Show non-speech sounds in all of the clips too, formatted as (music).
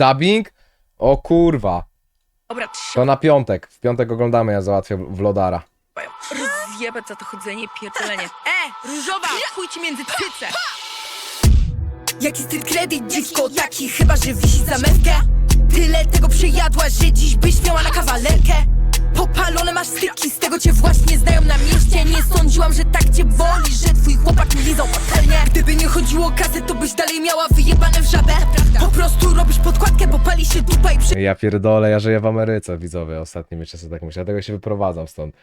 Dubbing? O kurwa. Dobra, To na piątek. W piątek oglądamy, ja załatwię w Lodara. trzymają. Rozjebać za to chodzenie i pierdolenie. E, różowa, chuj ci między cyce. Jaki styl kredyt, dziwko taki, chyba że wisi za mewkę Tyle tego przejadłaś, że dziś byś miała na kawalerkę Popalone masz styki, z tego cię właśnie znają na mieście sądziłam, że tak cię boli, że twój chłopak mi lizał patelnię Gdyby nie chodziło o kasę, to byś dalej miała wyjebane w żabę Po prostu robisz podkładkę, bo pali się dupa i przy... Ja pierdolę, ja żyję w Ameryce, widzowie. Ostatnimi czasy tak myślę, dlatego się wyprowadzam stąd.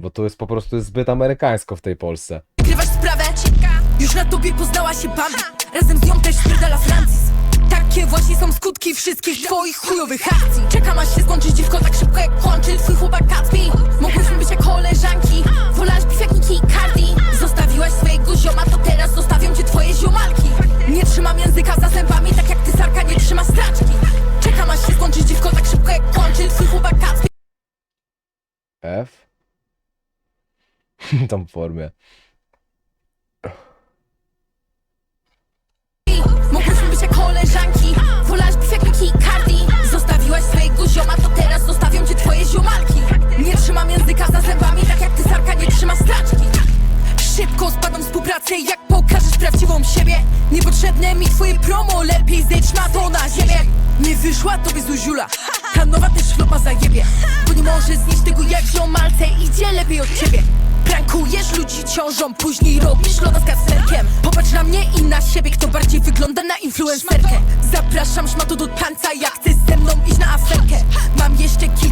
Bo tu jest po prostu zbyt amerykańsko w tej Polsce. Wygrywasz sprawę Już na tobie poznała się Bambi Razem z nią też spierdala Francis Takie właśnie są skutki wszystkich twoich chujowych akcji Czekam aż się skończy F? (laughs) Tam w formie. Mogłyśmy być jak koleżanki. Wolałaś bić jak Nicki i Cardi Zostawiłaś swojego zioma, to teraz zostawią cię twoje ziomalki. Nie trzymam języka za zębami, tak jak ty sarka nie trzyma straczki. Szybko spadam z współpracy, jak pokażesz prawdziwą siebie. Niepotrzebne mi twoje promo, lepiej zejdź na to na ziemię. Nie wyszła tobie z uziula Ta nowa też chlopa zajebie. Bo nie możesz znieść tego jak ziomalce Idzie lepiej od ciebie. Prankujesz ludzi ciążą, później robisz loda z kaslerkiem Popatrz na mnie i na siebie, kto bardziej wygląda na influencerkę. Zapraszam szmato do tańca, jak chcesz ze mną iść na aferkę. Mam jeszcze kilka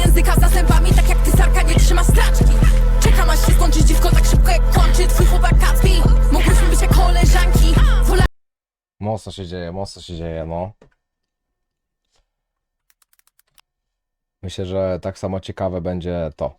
języka za zębami, tak jak ty nie trzyma straczki się dziwko tak szybko jak kończy twój chłopak Mogłyśmy być jak koleżanki, wolałaś Mocno się dzieje, mocno się dzieje, no. Myślę, że tak samo ciekawe będzie to.